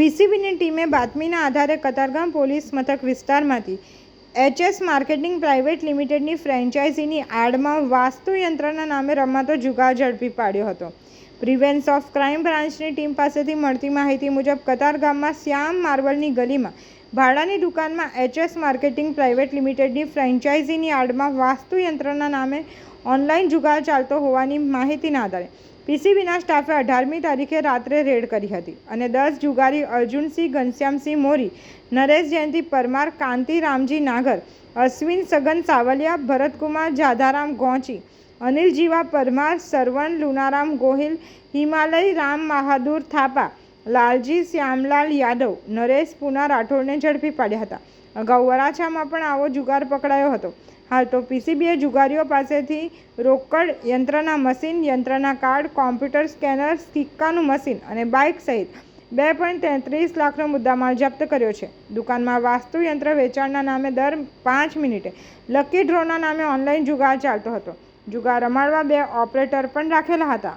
પીસીબીની ટીમે બાતમીના આધારે કતારગામ પોલીસ મથક વિસ્તારમાંથી એચએસ માર્કેટિંગ પ્રાઇવેટ લિમિટેડની ફ્રેન્ચાઇઝીની આડમાં વાસ્તુયંત્રના નામે રમાતો જુગાર ઝડપી પાડ્યો હતો. પ્રિવેન્સ ઓફ ક્રાઇમ બ્રાન્ચની ટીમ પાસેથી મળતી માહિતી મુજબ કતારગામમાં શ્યામ માર્બલની ગલીમાં ભાડાની દુકાનમાં એચએસ માર્કેટિંગ પ્રાઇવેટ લિમિટેડની ફ્રેન્ચાઇઝીની આડમાં વાસ્તુયંત્રના નામે ઓનલાઈન જુગાર ચાલતો હોવાની માહિતીના આધારે પીસીબીના સ્ટાફે અઢારમી તારીખે રાત્રે રેડ કરી હતી અને દસ જુગારી અર્જુનસિંહ, ઘનશ્યામસિંહ મોરી, નરેશ જયંતિ, પરમાર, કાંતિ રામજી નાગર, અશ્વિન સગન સાવલિયા, ભરતકુમાર જાધારામ ગોંચી, અનિલ જીવા પરમાર, સરવણ લુનારામ ગોહિલ, હિમાલય રામ બહાદુર થાપા, લાલજી શ્યામલાલ યાદવ, નરેશ પુના રાઠોડને ઝડપી પાડ્યા હતા. અગાઉ વરાછામાં પણ આવો જુગાર પકડાયો હતો. હાલ તો પીસીબીએ જુગારીઓ પાસેથી રોકડ યંત્રના મશીન, યંત્રના કાર્ડ, કોમ્પ્યુટર સ્કેનર, સિક્કાનું મશીન અને બાઇક સહિત બે પોઈન્ટ તેત્રીસ લાખનો મુદ્દામાલ જપ્ત કર્યો છે. દુકાનમાં વાસ્તુયંત્ર વેચાણના નામે દર પાંચ મિનિટે લકી ડ્રોના નામે ઓનલાઈન જુગાર ચાલતો હતો. જુગાર રમાડવા બે ઓપરેટર પણ રાખેલા હતા.